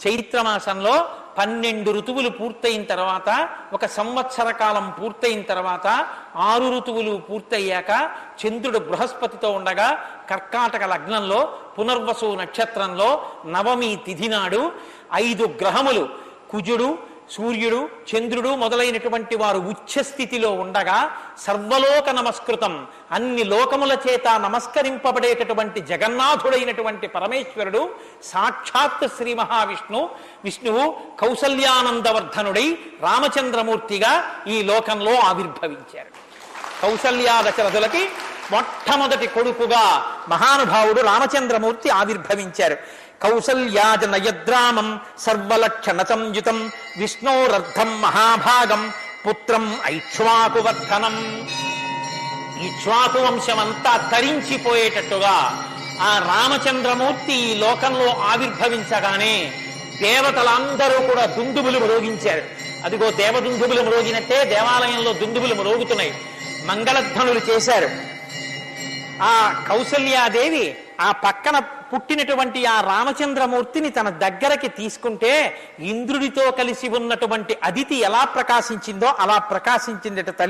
చైత్రమాసంలో పన్నెండు ఋతువులు పూర్తయిన తర్వాత ఒక సంవత్సర కాలం పూర్తయిన తర్వాత ఆరు ఋతువులు పూర్తయ్యాక చంద్రుడు బృహస్పతితో ఉండగా కర్కాటక లగ్నంలో పునర్వసు నక్షత్రంలో నవమి తిథి నాడు ఐదు గ్రహములు కుజుడు సూర్యుడు చంద్రుడు మొదలైనటువంటి వారు ఉచ్చస్థితిలో ఉండగా సర్వలోక నమస్కృతం. అన్ని లోకముల చేత నమస్కరింపబడేటటువంటి జగన్నాథుడైనటువంటి పరమేశ్వరుడు సాక్షాత్ శ్రీ మహావిష్ణు. విష్ణువు కౌసల్యానందవర్ధనుడై రామచంద్రమూర్తిగా ఈ లోకంలో ఆవిర్భవించారు. కౌసల్యా దశరథులకి మొట్టమొదటి కొడుకుగా మహానుభావుడు రామచంద్రమూర్తి ఆవిర్భవించారు. కౌసల్యాజ నయద్రామం సర్వలక్షణ విష్ణోరర్థం మహాభాగం పుత్రం ఐక్ష్వాకువర్ధనం. ఇక్ష్వాకు వంశమంతా తరించిపోయేటట్టుగా ఆ రామచంద్రమూర్తి ఈ లోకంలో ఆవిర్భవించగానే దేవతలందరూ కూడా దుందుబులు మ్రోగించారు. అదిగో దేవదుందుబులు మ్రోగినట్టే దేవాలయంలో దుందుబులు మ్రోగుతున్నాయి. మంగళధ్వనులు చేశారు. ఆ కౌసల్యాదేవి ఆ పక్కన పుట్టినటువంటి ఆ రామచంద్రమూర్తిని తన దగ్గరకి తీసుకుంటే ఇంద్రుడితో కలిసి ఉన్నటువంటి అదితి ఎలా ప్రకాశించిందో అలా ప్రకాశించిందట తల్లి.